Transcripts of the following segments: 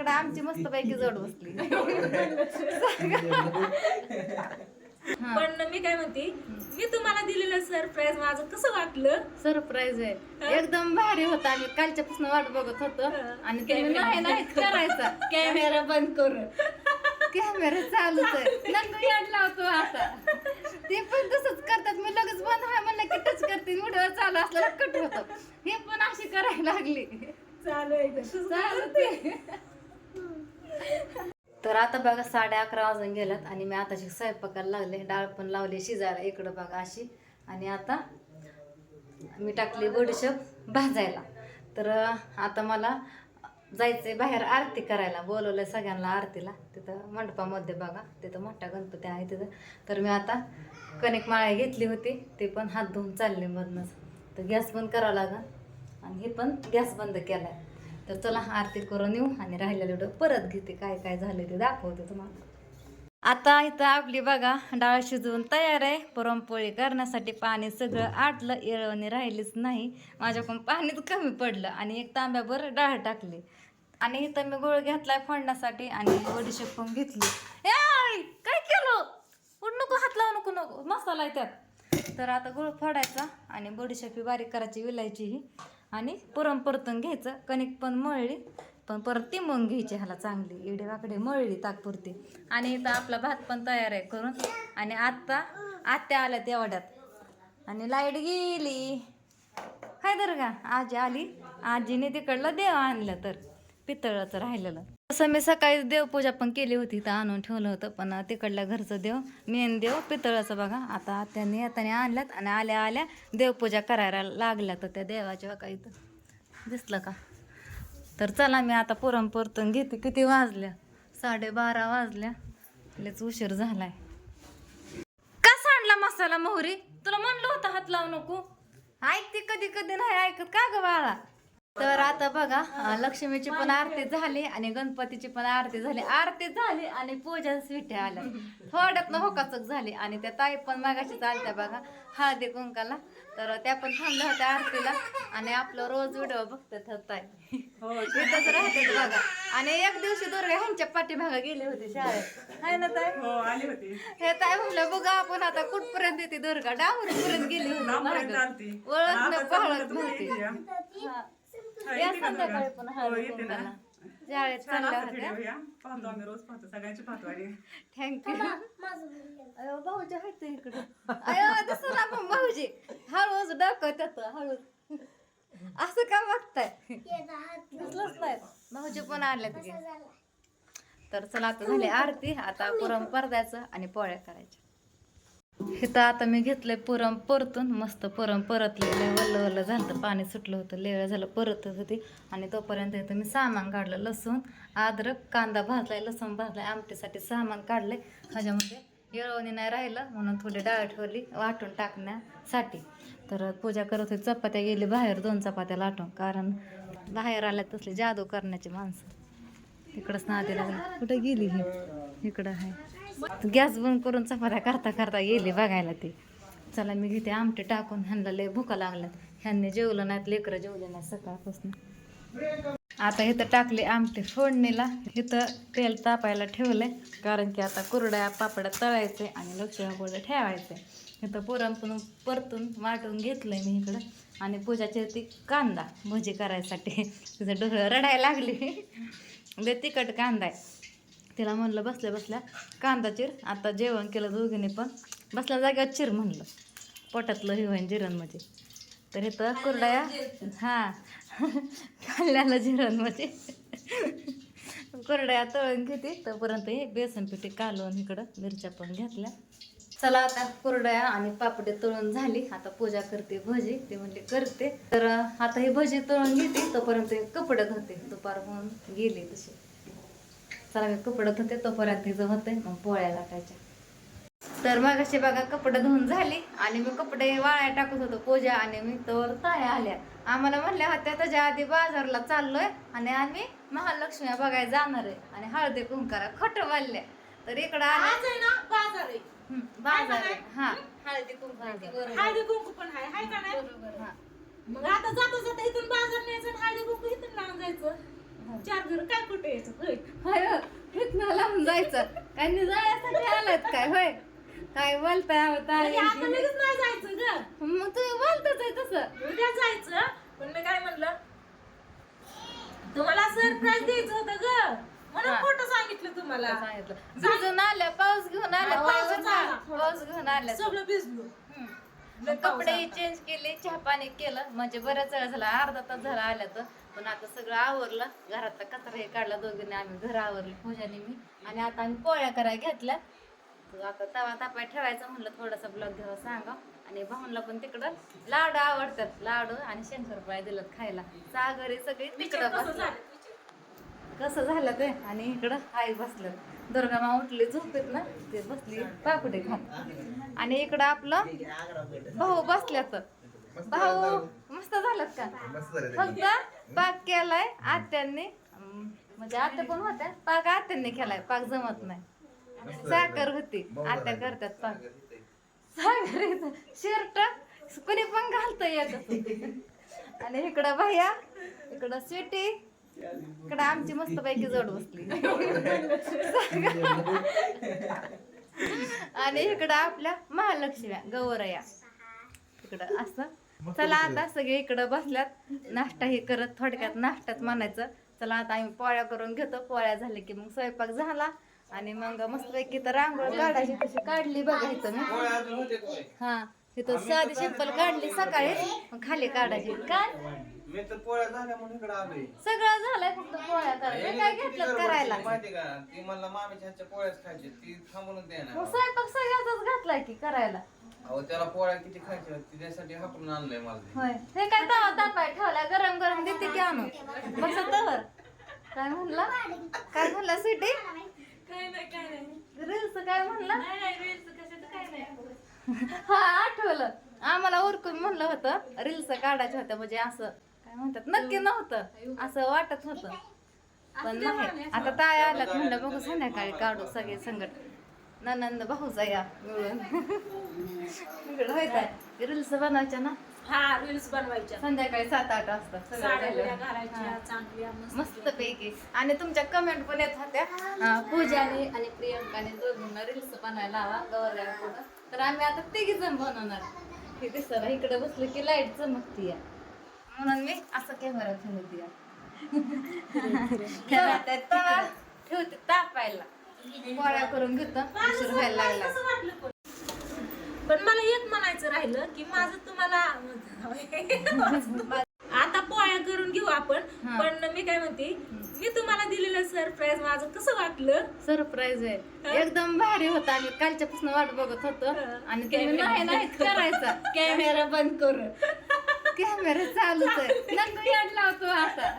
इकडं आमची मस्त पैकी जोड बसली. पण मी काय म्हणते मी तुम्हाला दिलेलं सरप्राईज माझं कसं वाटलं? सरप्राईज आहे. एकदम भारी होता आम्ही कालच्यापासून वाट बघत होतो. आणि ते नाही नाही करायचा. कॅमेरा बंद करून कॅमेरा चालूच आहे. नंतर याड लावतो आता. ते पण तसंच करतात. मी लगेच बंद आहे म्हणलं की टच करते. व्हिडिओ चालू असल्याला कट होतो. हे पण अशी करायला लागली. चालू आहे चालू ते. तर आता बघा साडे अकरा वाजून गेल्यात आणि मी आताशी स्वयंपाकाला लागले. डाळ पण लावली शिजायला इकडं बघा अशी. आणि आता मी टाकली बडीशेप भाजायला. तर आता मला जायचंय बाहेर आरती करायला. बोलवलंय सगळ्यांना आरतीला. तिथं मंडपामध्ये बघा. तिथं मोठा गणपती आहे तिथं. तर मी आता कणिक माळ्या घेतली होती. ते पण हात धुवून चालले मधनंच. तर गॅस बंद करावं लागेल. आणि हे पण गॅस बंद केलाय. तर चला आरती करून येऊ आणि राहिलेलं एवढं परत घेते. काय काय झालं ते दाखवते तुम्हाला. आता इथं आपली बघा डाळ शिजवून तयार आहे. पुरणपोळी करण्यासाठी पाणी सगळं आटलं येळवणी राहिलीच नाही. माझ्याकडून पाणीच कमी पडलं आणि एक तांब्याभर डाळ टाकली. आणि इथं मी गुळ घेतलाय फोडण्यासाठी आणि बडीशेप पण घेतली. काय केलं? उड नको हात लावू नको नको. मसाला आहे त्यात. तर आता गुळ फोडायचा आणि बडीशेपी बारीक करायची विलायची ही. आणि पुरण परतून घ्यायचं. कणिक पण मळली पण परत ती मग घ्यायची ह्याला चांगली. इडे वाकडे मळली ताकपुरती आणि इथं आपला भात पण तयार आहे करून. आणि आत्ता आत्या आल्या तेवढ्यात आणि लाइट गेली. काय तर का आजी आली. आजीने तिकडलं देव आणलं तर. पितळाचं राहिलेलं. तसं मी सकाळी देवपूजा पण केली होती तर आणून ठेवलं होतं पण तिकडल्या घरचं देव मेन देव पितळाचं बघा. आता त्यांनी येताना आणल्यात आणि आल्या आल्या देवपूजा करायला लागल्या तर त्या देवाच्या बघा इथं. दिसलं का? तर चला मी आता पुरण परतून घेते. किती वाजल्या? साडेबारा वाजल्या. लयच उशीर झालाय. का सांडला मसाला मोहरी? तुला म्हणलं होतं हात लावू नको. ऐकते कधी कधी नाही ऐकत का ग बाळा? तर आता बघा लक्ष्मीची पण आरती झाली आणि गणपतीची पण आरती झाली. आरती झाली आणि पूजा स्वीट्या आल्या थोड्यात होकाचक झाली आणि त्या ताई पण मागाशी चालत्या बघा हळदी कुंकाला. तर त्या पण थांबल्या होत्या आरतीला आणि आपलं रोज व्हिडिओ बघतात ह्या ताई. इथंच राहतात बघा. आणि एक दिवशी दुर्गा ह्यांच्या पाठीमागा गेली होती शाळेत. हाय ना ताई? हो आली होती. हे काय म्हणलं बघा आपण आता कुठपर्यंत येते दुर्गा? डांबरीपर्यंत गेली होती पळत तर तुम्ही नव्हती. या. या येते का संध्याकाळी दुर्गा? पण हळदी येते ना. कुंकवाला. शाळेत छान चालल्या असतं होत्या व्हिडिओ या. पाहतो आम्ही रोज पाहतो. सगळ्यांची पाहतो आणि. थँक्यू अयो भाऊजी आहेत इकडे. अयो दिसत ना पण भाऊजी. हळूच दाखवतात हळू असं का दिसलंच नाही. भाऊजी पण आल्यात की तर चला आता झाली आरती. आता पुरण परदायचं आणि पोळ्या करायच्या. हे तर आता मी घेतलंय पुरम परतून मस्त पुरम परतलेलं वल्ल वल्ल झालं तर पाणी सुटलं होतं लेळ झालं परतत होती. आणि तोपर्यंत इथं मी सामान काढलं लसूण अद्रक कांदा भाजलाय लसूण भाजलाय आमटीसाठी सामान काढलंय. ह्याच्यामध्ये येळवणी नाही राहिलं म्हणून थोडी डाळ ठेवली वाटून टाकण्यासाठी. तर पूजा करत होती चपात्या गेली बाहेर दोन चपात्या लाटून कारण बाहेर आल्या तसली जादू करण्याची माणसं. इकडंच नादी लागली कुठं गेली ही? इकडं आहे. गॅस बंद करून चपात्या करता करता गेली बघायला ती. चला मी घेते आमटे टाकून. ह्यांना लय भुका लागल्यात. ह्यांनी जेवलं नाहीत लेकरं जेवले नाही सकाळपासून. आता इथं टाकले आमटे फोडणीला. इथं तेल तापायला ठेवलंय कारण की आता कुरड्या पापड्या तळायचे आणि लक्ष्मीपुढे ठेवायचे. इथं पुरण पण परतून वाटून घेतलंय मी इकडं. आणि पूजाची ती कांदा भजी करायसाठी. तिचं डोळं रडायला लागली. लय तिखट कांदा आहे. तिला म्हणलं बसल्या बसल्या कांदा चिर. आता जेवण केलं दोघींनी पण. बसल्या जागेवर चिर म्हणलं. पोटातलं हे होईन जिरण म्हणजे तर इथं कुरडया हां. खाल्ल्याला जिरण म्हणजे कुरडया तळून घेते. तोपर्यंत हे बेसन पिठी कालवून इकडं मिरच्या पण घेतल्या. चला आता कुरडया आणि पापडी तळून झाली. आता पूजा करते भजी. ते म्हणले करते. तर आता ही भजी तळून घेते. तोपर्यंत कपडे धुते. दुपार म्हणून गेली तशी. मी कपडे धुते तोपर्यंत तिचं होते मग पोळ्या लाटायच्या. तर मग अशी बघा कपडे धुवून झाली आणि मी कपडे वाळ्या टाकत होतो पूजा आणि मी तर ताया आल्या. आम्हाला म्हणल्या होत्या त्याच्या आधी बाजारला चाललोय आणि आम्ही महालक्ष्मी बघायला जाणार आहे. आणि हळदी कुंकारा खोटं वाढल्या तर इकडं आल्या आज आहे ना बाजार आहे. हं, बाजार आहे. हा. हळदी कुंकारा हळदी कुंकू पण आहे का नाही? मग आता जाता जाता इथून बाजार न्यायचं हळदी कुंकू इथून लावून जायचं. चार घर काय कुठे यायचं होय. होय इथनं लावून जायचं. काय नाही जायसाठी आलात काय? होय. काय बोलताय म्हणजे आता ताई? लगेच नाही जायचं ग. मग तुम्ही बोलताच आहे तसं. उद्या जायचं पण मी काय म्हणलं? तुम्हाला सरप्राईज द्यायचं होतं ग. म्हणून हा. खोटं सांगितलं तुम्हाला. सांगितलं. भिजून आल्या पाऊस घेऊन आल्या हा, पाऊस पाऊस आला. पाऊस घेऊन आल्या. सगळं भिजलो. हम्म. कपडे. चेंज केले चहा पाणी केलं. म्हणजे बऱ्याच वेळ झाला अर्धा तास झाला आल्या तर पण आता सगळं आवरलं. घरातला कचरा हे काढला दोघींनी आम्ही घर आवरलं पूजाने मी. आणि आता आम्ही पोळ्या करायला घेतल्या. आता तवा तापाय ठेवायचं म्हणलं थोडासा ब्लॉग घ्यावा सांगा. आणि भाऊनला पण तिकडं लाडू आवडतात. लाडू आणि शंकरपाळ्या दिलं खायला. सागरी सगळी तिकडं कसं बसलं झालं कसं झालं ते? आणि इकडं आई बसलं दुर्गा मा उठली झोपेत ना? ते बसली पाकुटे खात. आणि इकडं आपलं भाऊ बसल्यात. भाऊ मस्त झालं का? फक्त पाक केलाय आत्यांनी. म्हणजे आत्या पण होत्या. पाक आत्यांनी केलाय. पाक जमत नाही. साखर होती. आत्या करतात पाक. साखर शर्ट कुणी पण घालतं येत आणि इकडं भैया इकडं स्वीटी इकडं आमची मस्त पैकी जोड बसली. आणि इकडं आपल्या महालक्ष्म्या गौरया. इकडं असं. चला आता सगळे इकडं बसल्यात. नाश्ता हे करत थोडक्यात नाश्त्यात म्हणायचं. चला आता आम्ही पोळ्या करून घेतो. पोळ्या झाले की मग स्वयंपाक झाला. आणि मग मस्तपैकी तर रांगोळी काढायची. कशी काढली बघा इथं मी. हा इथं साधी सिंपल काढली सकाळी. मग खाली काढायची. काय? झाल्या सगळं झालंय फक्त पोळ्या करायला. काय घेतलं करायला? स्वयंपाक सगळ्यातच घातलाय की करायला. अहो त्याला पोळ्या किती खायच्या? होत्या, त्यासाठी हाकलून आणलंय मला. होय. हे काय तवा तापाय ठेवला गरम गरम देते की आणून? बस तवर काय म्हणला? काय म्हणला सिटी काय नाही काय नाही. रील्स काय म्हणला? नाही नाही reels कशाचं काय नाही. हा आठवलं. आम्हाला उरकून म्हणलं होतं रील्स काढायच्या होत्या म्हणजे असं. काय म्हणतात? नक्की नव्हतं. असं वाटत होतं. पण नाही. आता ताय आल्यात म्हणलं बघू संध्याकाळी काढू सगळे संकट ननंद भाऊजा या मिळून. इकडं होत आहे. रील्स बनवायच्या ना? हा रील्स बनवायच्या. संध्याकाळी सात आठ वाजता सगळं हा. मस्त पैकी. आणि तुमच्या कमेंट पण येत होत्या. पूजाने आणि प्रियंकाने दोघींना रील्स बनवायला हवा पुढं. तर आम्ही आता तिघी जण बनवणार. हे दिसत इकडे बसलं की लाइट चमकती म्हणून मी असं कॅमेरा ठेवते तवा ठेवते तापायला. पोळ्या करून घेतो उशीर व्हायला लागला. पण? मला एक म्हणायचं राहिलं की माझं तुम्हाला आता पोळ्या करून घेऊ आपण. पण मी काय म्हणते मी तुम्हाला दिलेलं सरप्राईज माझं कसं वाटलं? सरप्राईज आहे. एकदम भारी होता. आम्ही कालच्यापासून वाट बघत होतो. आणि नाही करायचा. कॅमेरा बंद करून. कॅमेरा चालूच आहे नंतर याड लावतो आता.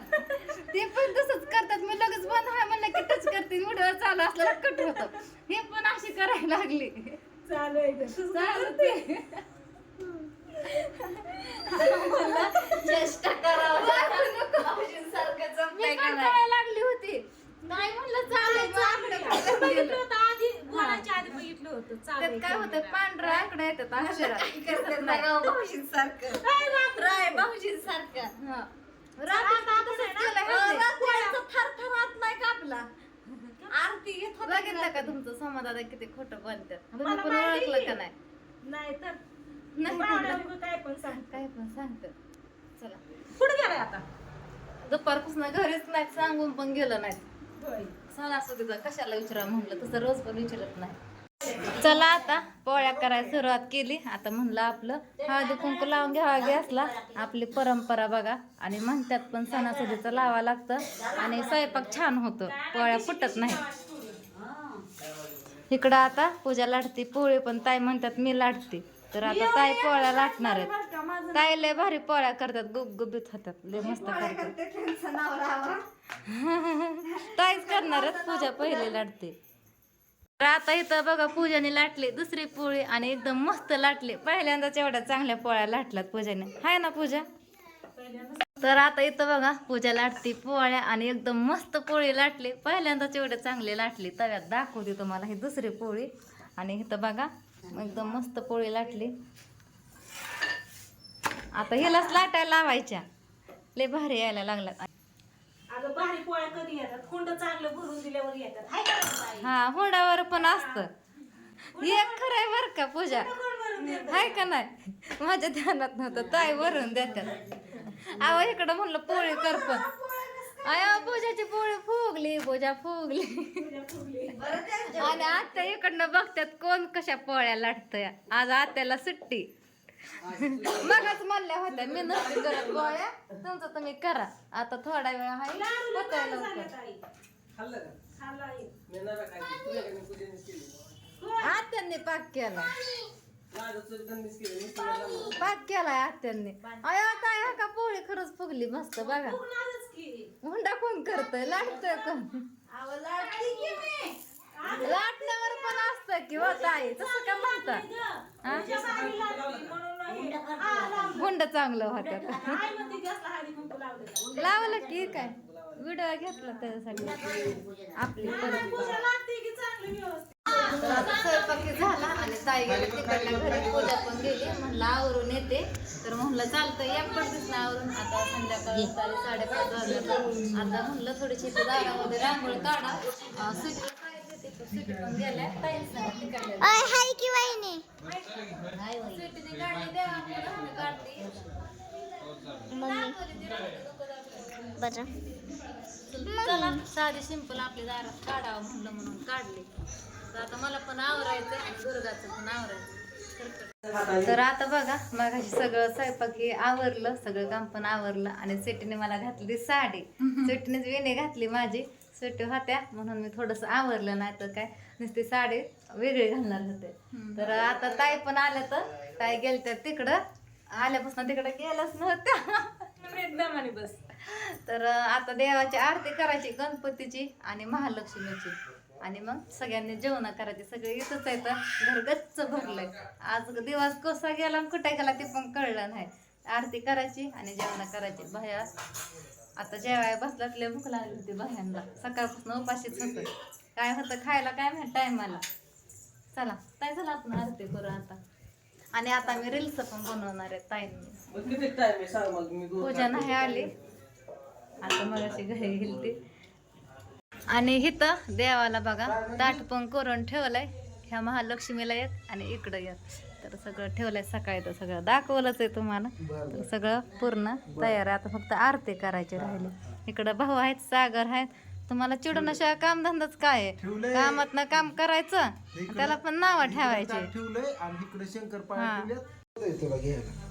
ते पण तसंच करतात. मी लगेच बंद आहे म्हणलं की टच करते व्हिडिओ चालू असला कट होतो. हे पण अशी करायला लागली. चालू आहे? चालते लागली होती. नाही म्हणलं चालायचं होतं आधी बघितलं होतं त्यात काय होतं. पांढरा आकडा येतात अक्षरात. हा. रात्री तसंच केलं ह्यांनी. बघितलं का तुमचं समाधान किती खोटं बोलतात तुम्ही मला पण माहिती. ओळखलं का नाही? नाही तर. नाही. काय पण सांग काय पण सांगत. चला. गेलाय आता? दुपारपासून घरीच नाही सांगून पण गेलं नाही होय. सणासुदीचं कशाला विचारा म्हणलं तसं रोज पण विचारत नाही. चला आता पोळ्या करायला सुरुवात केली. आता म्हणलं आपलं हळदी कुंकू लावून घ्यावा गॅसला. आपली परंपरा बघा. आणि म्हणतात पण सणासुदीचं लावा लागतं. आणि स्वयंपाक छान होतो. पोळ्या फुटत नाही. इकडं आता पूजा लाटते पोळी पण ताई म्हणतात मी लाटते. तर आता ताई पोळ्या लाटणार आहेत. ताई लय भारी पोळ्या करतात गुबगुबीत होतात लय मस्त करतात. ताईच करणार आहेत पूजा पहिली लाटते. तर आता इथं बघा पूजाने लाटली दुसरी पोळी आणि एकदम मस्त लाटली. पहिल्यांदाच एवढ्या चांगल्या पोळ्या लाटल्यात पूजाने. हाय ना पूजा? तर आता इथं बघा पूजा लाटती पोळ्या आणि एकदम मस्त पोळी लाटली. पहिल्यांदाच एवढे चांगली लाटली. तव्यात दाखवते तुम्हाला ही दुसरी पोळी. आणि इथं बघा एकदम मस्त पोळी लाटली. आता हिलाच लाटायला लावायच्या. लय भारी यायला लागल्यात अगं भारी पोळ्या कधी येतात? कुंड चांगलं भरून दिल्यावर येतात. हाय का? हा हुंडावर पण असतं. एक खरंय बर का पूजा. कोण भरून देतं? हाय का नाही? माझ्या ध्यानात नव्हतं ताई वरून देतात. अहो इकडं म्हणलं पोळी कर पण. अयो पूजाची पोळी फुगली पूजा फुगली. आणि आत्या इकडनं बघतात कोण कशा पोळ्या लाटतोय. आज आत्याला सुट्टी. मगच म्हणल्या होत्या मी नसते करत पोळ्या तुमचं तुम्ही करा. आता थोडा वेळ आहे. होतंय लवकर. हे. आत्यांनी पाक केला. पाक केलाय आत्यांनी अयो आता ह्या का पोळी खरंच फुगली मस्त बघा. फुगणारच की. हुंडा कोण करतोय? लाटतोय कोण. लाटण्यावर पण असतं की हो ताई. तसं का म्हणता? हा? हे. हा. हुंड चांगलं होत्यात लावलं. लावलं की काय व्हिडिओ घेतला त्याच्यासाठी आपली स्वयंपाक झाला आणि ताई गेली तिकडल्या घरी. पूजा पण गेली. म्हणलं आवरून येते. तर म्हणलं चालतं या पडतीस आवरून. आता संध्याकाळी साडे साडेपाच वाजले. आता म्हणलं थोडीशी इथं दारामध्ये रांगोळी काढा. तिकडल्या हाय की वहिनी. बरं. चला साधी सिंपल आपली दारात काढावं म्हणलं म्हणून काढली. तर आता मला पण आवरायचं आणि दुर्गाचं पण आवरायचं तर आता बघा मगाशी सगळं स्वयंपाक हे आवरलं सगळं काम पण आवरलं आणि सेटीने मला घातली साडी. सेटीनेच वेणी घातली माझी. सुट्टी होत्या म्हणून मी थोडस आवरलं नाही तर काय नुसती साडी वेगळी घालणार होते. तर आता ताई पण आल्या तर ताई गेलत्या तिकडं आल्यापासून तिकडं गेलंच नव्हत्या. बस. तर आता देवाची आरती करायची गणपतीची आणि महालक्ष्मीची. आणि मग सगळ्यांनी जेवण करायचे सगळे इथंच आहे तर घर गच्च भरलंय. आज दिवस कसा गेला कुठे गेला ते पण कळलं नाही. आरती करायची आणि जेवण करायची भया आता जेवाय बसलात लय भूक लागली होती भयांना सकाळपासून उपाशीच होतं काय होतं खायला काय माहिती टायमाला. चला काय झालं आपण आरती करू आता. आणि आता मी रील्स पण बनवणार आहे ताईंनी. मग किती टाइम आहे? सांग मग मी दूध पूजा नाही आली. आता मग अशी घरी गेलती. आणि इथं देवाला बघा ताट पण करून ठेवलंय. ह्या महालक्ष्मीला एक आणि इकडं एक तर सगळं ठेवलंय सकाळी तर सगळं दाखवलंच आहे तुम्हाला. तर सगळं पूर्ण तयार आहे. आता फक्त आरती करायची राहिली. इकडं भाऊ आहेत सागर आहेत. तुम्हाला चिडूनशिवाय कामधंदाच काय आहे? कामात काम करायचं त्याला पण नावं ठेवायची. ठेवलंय आणि इकडे शंकर. पाय तुला घ्यायला